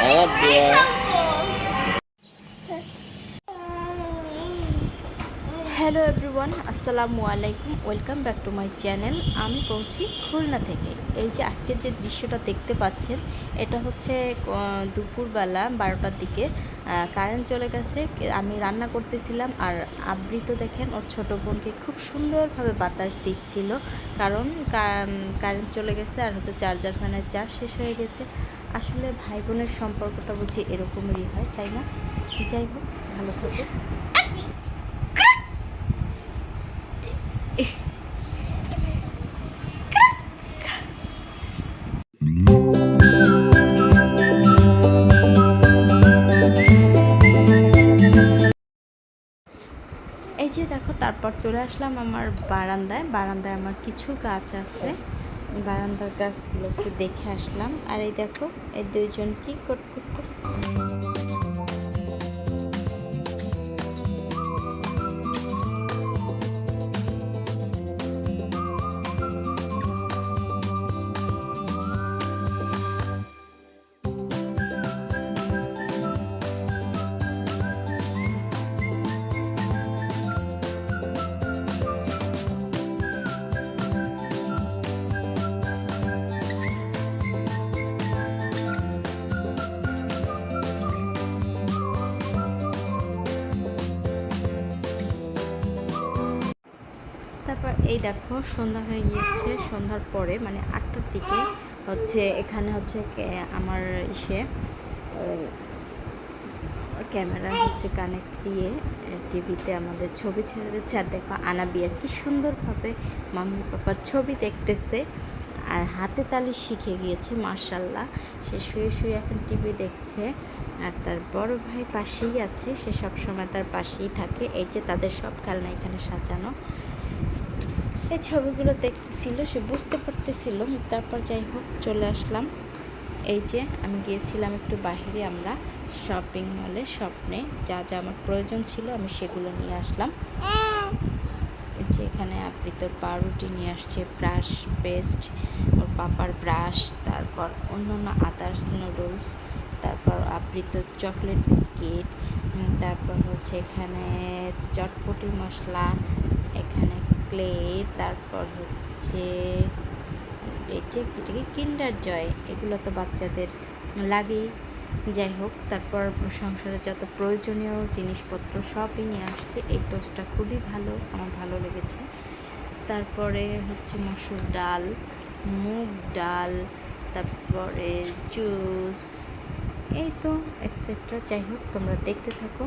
哎呀！হ্যালো everyone, আসসালামু আলাইকুম, welcome back to my channel. আমি পৌঁছি খুলনা থেকে। এই যে আজকে যে দৃশ্যটা দেখতে পাচ্ছেন, এটা হচ্ছে দুপুরবেলা বারোটার দিকে। কারেন্ট চলে গেছে, আমি রান্না করতেছিলাম আর আবৃত দেখেন, ওর ছোটো বোনকে খুব সুন্দরভাবে বাতাস দিচ্ছিল। কারণ কারেন্ট চলে গেছে আর হচ্ছে চার্জার ফ্যানের চার্জ শেষ হয়ে গেছে। আসলে ভাই বোনের সম্পর্কটা বুঝি এরকমই হয়, তাই না? যাই হোক, ভালো থাকুক এই যে দেখো, তারপর চলে আসলাম আমার বারান্দায়। বারান্দায় আমার কিছু গাছ আছে। বারান্দার গাছগুলো একটু দেখে আসলাম। আর এই দেখো, এই দুইজন কি করতেছে? এই দেখো, সন্ধ্যা হয়ে গিয়েছে। সন্ধ্যার পরে মানে আটটার দিকে হচ্ছে, এখানে হচ্ছে আমার ইসে ক্যামেরা হচ্ছে কানেক্ট দিয়ে টিভিতে আমাদের ছবি ছেড়ে দিচ্ছে। আর দেখো আনাবিয়া কি সুন্দরভাবে মাম্মি পাপার ছবি দেখতেছে। আর হাতে তালি শিখে গিয়েছে মার্শাল্লাহ সে শুয়ে শুয়ে এখন টিভি দেখছে। আর তার বড় ভাই পাশেই আছে। সে সবসময় তার পাশেই থাকে। এই যে তাদের সব খেলনা এখানে সাজানো। এই ছবিগুলো দেখতেছিল, সে বুঝতে পারতেছিল। তারপর যাই হোক, চলে আসলাম। এই যে, আমি গিয়েছিলাম একটু বাইরে, আমরা শপিং মলে স্বপ্নে। যা যা আমার প্রয়োজন ছিল, আমি সেগুলো নিয়ে আসলাম। যে, এখানে আপনি আবৃত পাউরুটি নিয়ে আসছে ব্রাশ পেস্ট ওর পাপার ব্রাশ তারপর অন্য অন্য আদার্স নুডলস তারপর আবৃত চকলেট বিস্কিট তারপর হচ্ছে এখানে চটপটি মশলা, এখানে ক্লে তারপর হচ্ছে যে এটাকে কিন্ডার জয় এগুলো তো বাচ্চাদের লাগেই। যাই হোক, তারপর সংসারে যত প্রয়োজনীয় জিনিসপত্র সবই নিয়ে আসছে, এই টোস্টটা খুবই ভালো, আমার ভালো লেগেছে। তারপরে হচ্ছে মসুর ডাল, মুগ ডাল, তারপরে জুস এই তো এক্সেট্রা যাই হোক, তোমরা দেখতে থাকো।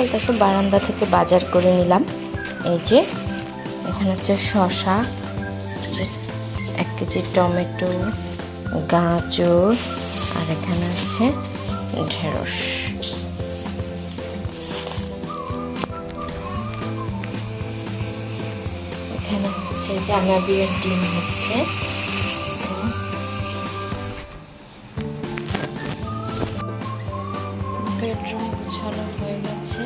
সকাল থেকে বারান্দা থেকে বাজার করে নিলাম। এই যে, এখানে হচ্ছে শশা এক কেজি টমেটো, গাজর, আর এখানে আছে ঢেঁড়স। এখানে হচ্ছে ডিম হচ্ছে। গুছানো হয়ে গেছে।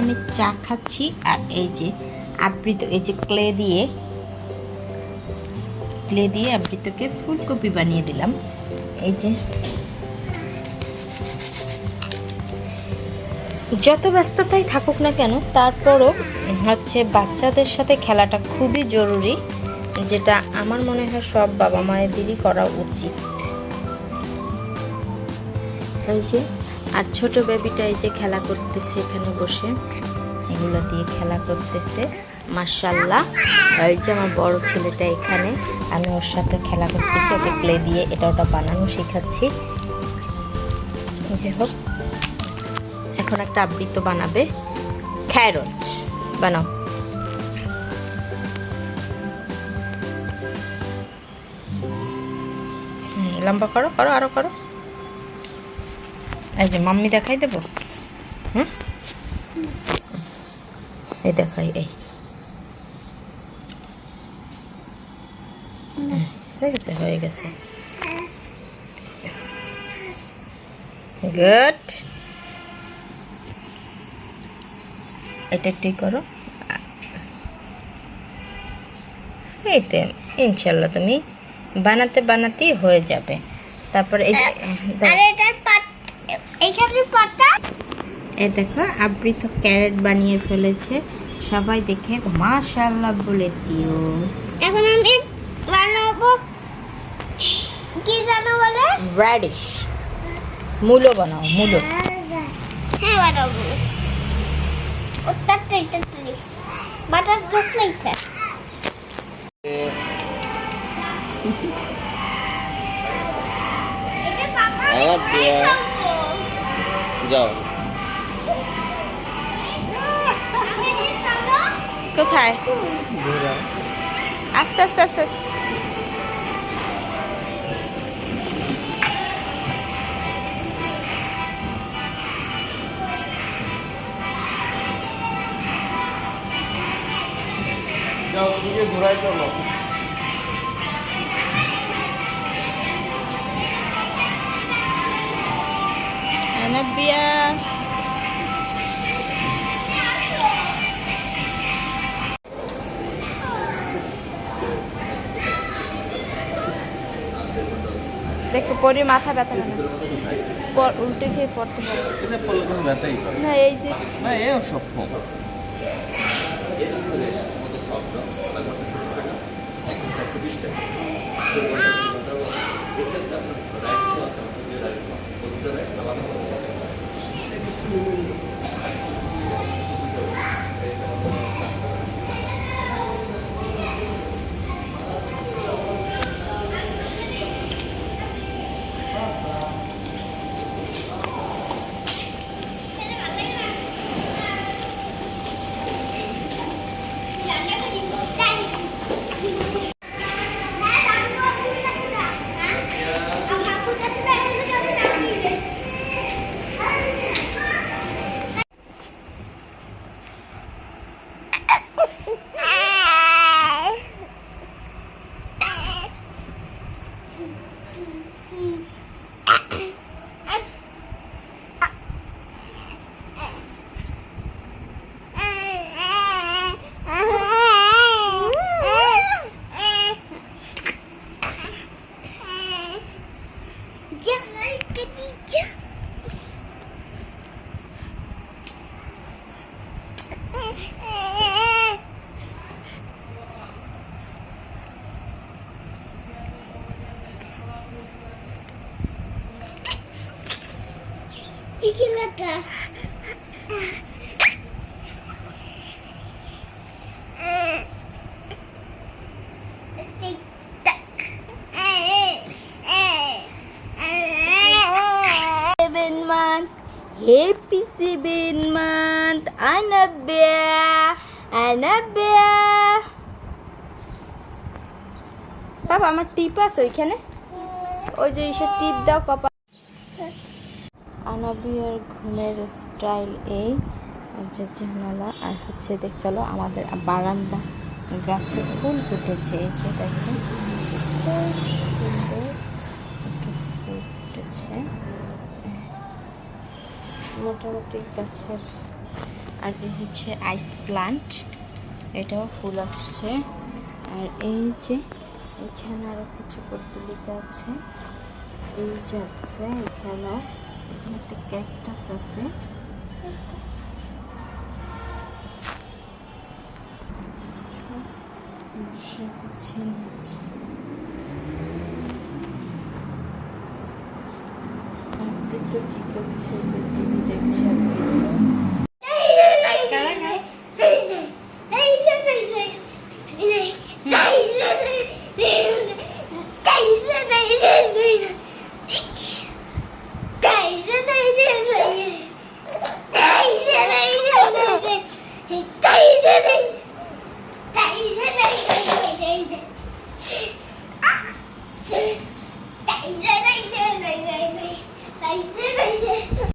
আমি চা খাচ্ছি, আর এই যে আবৃত, এই যে ক্লে দিয়ে ক্লে দিয়ে আবৃতকে ফুলকপি বানিয়ে দিলাম। এই যে যত ব্যস্ততাই থাকুক না কেন, তারপরও হচ্ছে বাচ্চাদের সাথে খেলাটা খুবই জরুরি, যেটা আমার মনে হয় সব বাবা মায়েদেরই করা উচিত। এই যে, আর ছোট বেবিটা এই যে খেলা করতেছে এখানে বসে, এগুলো দিয়ে খেলা করতেছে মার্শাল্লাহ এই যে আমার বড় ছেলেটা এখানে, আমি ওর সাথে খেলা করতেছি, ওকে ক্লে দিয়ে এটা ওটা বানানো শেখাচ্ছি। যাই হোক। এখন একটা আবৃত্ত বানাবে। ক্যারট বানাও। লম্বা করো করো, আরও করো। এই যে মাম্মি দেখাই দেবো? হুম? এই দেখাই, এই। গেছে হয়ে গেছে। গুড। এটা করো। ইনশাল্লাহ তুমি বানাতে বানাতেই হয়ে যাবে। তারপর এই দেখো আবৃত ক্যারেট বানিয়ে ফেলেছে। সবাই দেখে মাশাল্লাহ বলে দিও। এখন আমি বানাবো কি জানো বলে? র্যাডিশ মূলো বানাও মূলো। হ্যাঁ বানাবো। এটা পাপা আমার খাই বিয়া- খাব। যাও। কোথায়? আস্তে আস্তে আস্তে আস্তে। যাও চলো। আনাবিয়া। দেখো পরে মাথা ব্যথা কেন পর- উল্টে খেয়ে পড়তে কোনো না এই যে না এও স্বপ্ন চিকিলাটা seven happy seven month Annabelle Annabelle বাবা আমার টিপ আছে ওইখানে ওই যে ইসে টিপ দাও কপা আনাবিয়ার ঘুমের স্টাইল এই যে জানালা, আর হচ্ছে দেখ, চলো আমাদের বারান্দা। গাছে ফুল ফুটেছে, এই যে দেখো ফুল ফুটেছে। মোটামুটি গাছের আর হচ্ছে আইস প্লান্ট, এটাও ফুল আসছে। আর এই যে এখানে আরও কিছু পদ্মলিকা আছে। এই যে আছে এখানেও এখানে একটা ক্যাকটাস আছে। কি করছে যে টিভি দেখছে আবৃত?